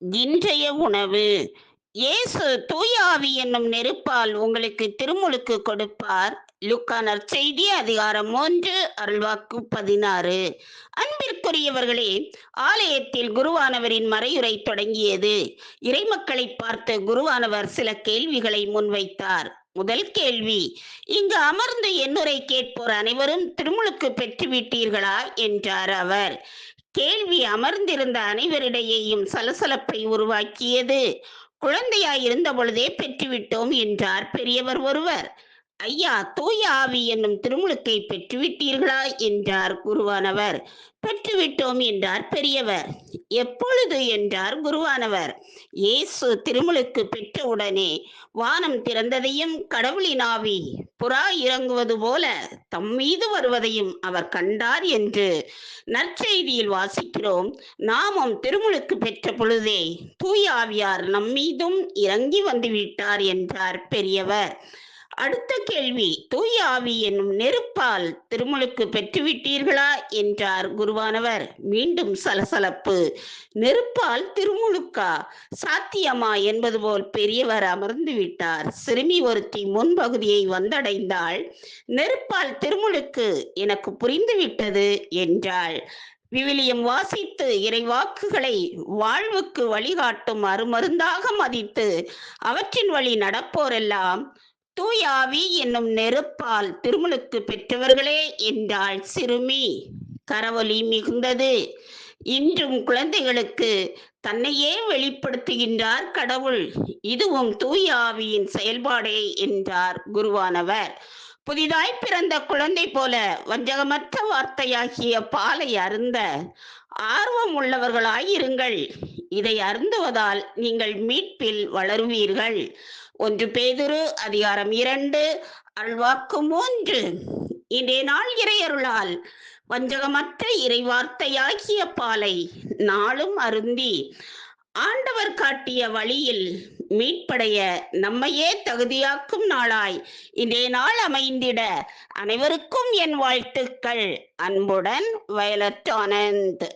இன்றைய உணவு. இயேசு தூயாவி என்னும் நெருப்பால் உங்களுக்கு திருமுழுக்கு கொடுப்பார். லுக்கா நற்செய்தி அதிகாரம் மூன்று அருள்வாக்கு பதினாறு. அன்பிற்குரியவர்களே ஆலயத்தில் குருவானவரின் மறையுரை தொடங்கியது. இறைமக்களை பார்த்து குருவானவர் சில கேள்விகளை முன்வைத்தார். முதல் கேள்வி இங்கு அமர்ந்து என்னுரை கேட்போர் அனைவரும் திருமுழுக்கு பெற்றுவிட்டீர்களா? என்றார் அவர். கேள்வி அமர்ந்திருந்த அனைவரிடையேயும் சலசலப்பை உருவாக்கியது. குழந்தையாய் இருந்த பொழுதே பெற்றுவிட்டோம் என்றார் பெரியவர் ஒருவர். ஐயா தூய ஆவி என்னும் திருமுழுக்கை பெற்றுவிட்டீர்களா? என்றார் குருவானவர். பெற்றுவிட்டோம் என்றார் பெரியவர். எப்பொழுது? என்றார் குருவானவர். இயேசு திருமுழுக்கு பெற்றவுடனே வானம் திறந்ததையும் கடவுளின் ஆவி புறா இறங்குவது போல தம் மீது வருவதையும் அவர் கண்டார் என்று நற்செய்தியில் வாசிக்கிறோம். நாமும் திருமுழுக்கு பெற்ற பொழுதே தூய ஆவியார் நம்மீதும் இறங்கி வந்துவிட்டார் என்றார் பெரியவர். அடுத்த கேள்வி தூய ஆவி என்னும் நெருப்பால் திருமுழுக்கு பெற்றுவிட்டீர்களா? என்றார் குருவானவர். மீண்டும் சலசலப்பு. நெருப்பால் திருமுழுக்கா? சாத்தியமா என்பது போல் பெரியவர் அமர்ந்து விட்டார். சிறுமி ஒருத்தி முன்பகுதியை வந்தடைந்தாள். நெருப்பால் திருமுழுக்கு எனக்கு புரிந்துவிட்டது என்றாள். விவிலியம் வாசித்து இறைவாக்குகளை வாழ்வுக்கு வழிகாட்டும் அருமருந்தாக மதித்து அவற்றின் வழி நடப்போரெல்லாம் தூயாவி என்னும் நெருப்பால் திருமுழுக்கு பெற்றவர்களே என்றாள் சிறுமி. கரவொலி மிகுந்தது. இன்றும் குழந்தைகளுக்கு தன்னையே வெளிப்படுத்துகின்றார் கடவுள். இதுவும் தூயாவியின் செயல்பாடே என்றார் குருவானவர். புதிதாய் பிறந்த குழந்தை போல வஞ்சகமற்ற வார்த்தையாகிய பாலை அருந்த ஆர்வம் உள்ளவர்களாயிருங்கள். இதை அருந்துவதால் நீங்கள் மீட்பில் வளருவீர்கள். ஒன்று பேதுரு அதிகாரம் இரண்டு அல்வாக்கு மூன்று. இன்றைய நாள் இறையருளால் வஞ்சகமற்ற இறைவார்த்தையாகிய பாலை நாளும் அருந்தி ஆண்டவர் காட்டிய வழியில் மீட்படைய நம்மையே தகுதியாக்கும் நாளாய். இன்றைய நாள் அமைந்திட அனைவருக்கும் என் வாழ்த்துக்கள். அன்புடன் வயலட் ஆனந்த்.